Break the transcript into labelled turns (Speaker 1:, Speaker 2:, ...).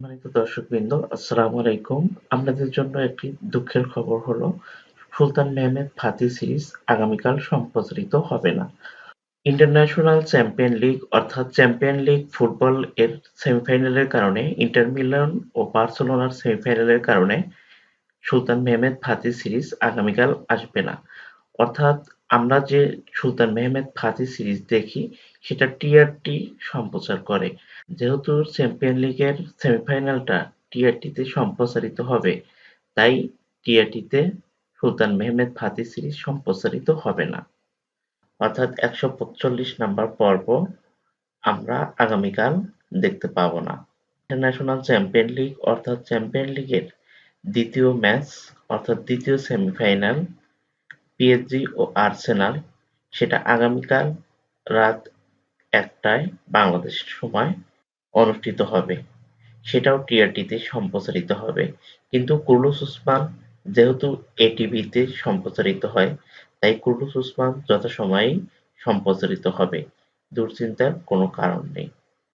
Speaker 1: সম্মানিত দর্শকবৃন্দ, আসসালামু আলাইকুম। আপনাদের জন্য একটি দুঃখের খবর হলো, সুলতান মেহমেদ ফাতি সিরিজ আগামীকাল সম্প্রচারিত হবে না। ইন্টারন্যাশনাল চ্যাম্পিয়ন লিগ অর্থাৎ চ্যাম্পিয়ন লিগ ফুটবল এর সেমিফাইনালের কারণে, ইন্টার মিলান ও বার্সেলোনার সেমিফাইনালের কারণে সুলতান মেহমেদ ফাতি সিরিজ আগামীকাল আসবে না। অর্থাৎ আমরা যে সুলতান মেহমেদ ফাতি সিরিজ দেখি, সেটা টিআরটি সম্প্রচার করে। যেহেতু চ্যাম্পিয়ন লিগের সেমিফাইনালটা টিআরটিতে সম্প্রচারিত হবে, তাই টিআরটিতে সুলতান মেহমেদ ফাতি সিরিজ সম্প্রচারিত হবে না। অর্থাৎ একশো পঁচল্লিশ নাম্বার পর্ব আমরা আগামীকাল দেখতে পাব না। ইন্টারন্যাশনাল চ্যাম্পিয়ন লিগ অর্থাৎ চ্যাম্পিয়ন লিগের দ্বিতীয় ম্যাচ অর্থাৎ দ্বিতীয় সেমিফাইনাল পিএসজি ও আর্সেনাল সেটা আগামীকাল রাত একটায় বাংলাদেশ সময় অনুষ্ঠিত হবে। সেটাও টিআরটিতে সম্প্রচারিত হবে। কিন্তু কুর্লুস উসমান যেহেতু এটিভিতে সম্প্রচারিত হয়, তাই কুর্লুস উসমান যথাসময়েই সম্প্রচারিত হবে। দুশ্চিন্তার কোনো কারণ নেই।